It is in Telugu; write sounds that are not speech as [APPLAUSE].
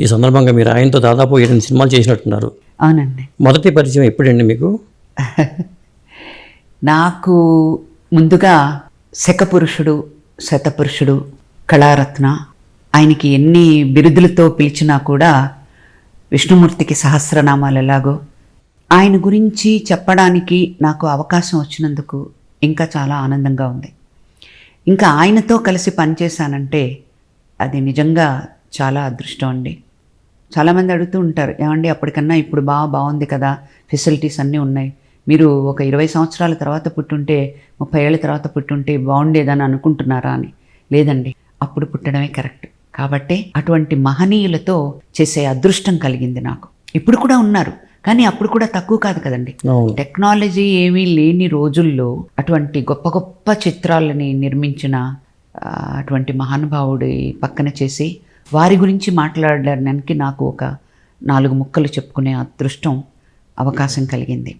ఈ సందర్భంగా మీరు ఆయనతో దాదాపు ఎనిమిది సినిమాలు చేసినట్టున్నారు. అవునండి. మొదటి పరిచయం ఎప్పుడండి మీకు? [LAUGHS] నాకు ముందుగా శకపురుషుడు శతపురుషుడు కళారత్న ఆయనకి ఎన్ని బిరుదులతో పిలిచినా కూడా విష్ణుమూర్తికి సహస్రనామాలు ఎలాగో. ఆయన గురించి చెప్పడానికి నాకు అవకాశం వచ్చినందుకు ఇంకా చాలా ఆనందంగా ఉంది. ఇంకా ఆయనతో కలిసి పనిచేశానంటే అది నిజంగా చాలా అదృష్టం అండి. చాలామంది అడుగుతూ ఉంటారు ఏమండి అప్పటికన్నా ఇప్పుడు బాగా బాగుంది కదా ఫెసిలిటీస్ అన్నీ ఉన్నాయి. మీరు ఒక ఇరవై సంవత్సరాల తర్వాత పుట్టుంటే ముప్పై ఏళ్ళ తర్వాత పుట్టుంటే బాగుండేదని అనుకుంటున్నారా? అని. లేదండి అప్పుడు పుట్టడమే కరెక్ట్. కాబట్టి అటువంటి మహనీయులతో చేసే అదృష్టం కలిగింది నాకు. ఇప్పుడు కూడా ఉన్నారు కానీ అప్పుడు కూడా తక్కువ కాదు కదండి. టెక్నాలజీ ఏమీ లేని రోజుల్లో అటువంటి గొప్ప గొప్ప చిత్రాలని నిర్మించిన అటువంటి మహానుభావుడి పక్కన చేసి వారి గురించి మాట్లాడడానికి నాకు ఒక నాలుగు ముక్కలు చెప్పుకునే అదృష్టం అవకాశం కలిగింది.